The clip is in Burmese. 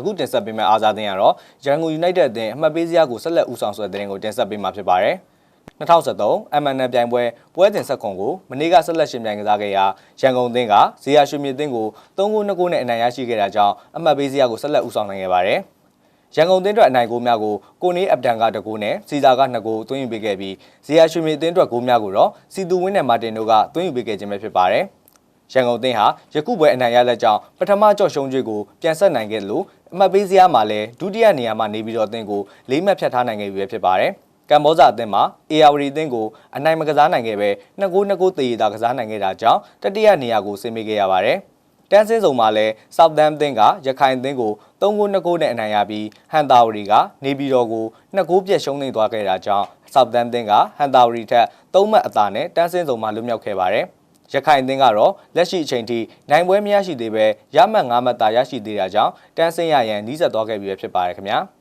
အခုတင်ဆက်ပေးမယ့်အားစားသင်းကတော့ရန်ကုန် United အသင်းအမှတ်ပေးစရာကိုဆက်လက်ဦးဆောင်ဆွဲတဲ့တင်ကိုတင်ဆက်ပေးမှာဖြစ်ပါတယ်2013 MNN ပြိုင်ပွဲပွဲတင်ဆက်ခွန်ကိုမနေ့ကဆက်လက်ရှင်ပြိုင်ကစားခဲ့ရာရန်ကုန်အသင်းကဇေယျရွှေမြေအသင်းကို3ဂိုး2ဂိုးနဲ့အနိုင်ရရှိခဲ့တာကြောင့်အမှတ်ပေးစရာကိုဆက်လက်ဦးဆောင်နိုင်ခဲ့ပါတယ်ရန်ကုန်အသင်းအတွက်အနိုင်ဂိုးများကိုကိုနေအပ်တန်က2ဂိုးနဲ့စီဇာက2ဂိုးသွင်းယူပေးခဲ့ပြီးဇေယျရွှေမြေအသင်းအတွက်ဂိုးများကိုတော့စီတူဝင်းနဲ့မာတင်တို့ကသွင်းယူပေးခဲ့ခြင်းပဲဖြစ်ပါတယ် ရန်ကုန်အသင်းဟာယခုပွဲအနိုင်ရလက်ကြောင့်ပထမကြော့ရှုံးကျွေးကိုပြန်ဆက်နိုင်ခဲ့တယ်လို့အမှတ်ပေးစရာမှာလည်းဒုတိယနေရာမှာနေပြီးတော့အသင်းကိုလေးမှတ်ဖြတ်ထားနိုင်ခဲ့ပြီပဲဖြစ်ပါတယ်ကမ္ဘောဇာအသင်းမှာ AR အသင်းကိုအနိုင်မကစားနိုင်ခဲ့ပဲ2ဂိုး2ဂိုးတည်ရတာကစားနိုင်ခဲ့တာကြောင့်တတိယနေရာကိုဆင်းမိခဲ့ရပါတယ်တန်းစင်းစုံမှာလည်း Southampton ကရခိုင်အသင်းကို3ဂိုး2ဂိုးနဲ့အနိုင်ရပြီးဟန်တာဝရီကနေပြည်တော်ကို2ဂိုးပြတ်ရှုံးနေသွားခဲ့တာကြောင့် Southampton ကဟန်တာဝရီထက်3မှတ်အသာနဲ့တန်းစင်းစုံမှာလွတ်မြောက်ခဲ့ပါတယ် ရခိုင်အသင်းကတော့လက်ရှိအချိန်ထိနိုင်ပွဲမရရှိသေးပဲရမှတ်5မှတ်သာရရှိသေးတာကြောင့်တန်းစင်းရရန်နှီးဆက်သွားခဲ့ပြီပဲဖြစ်ပါတယ်ခင်ဗျာ။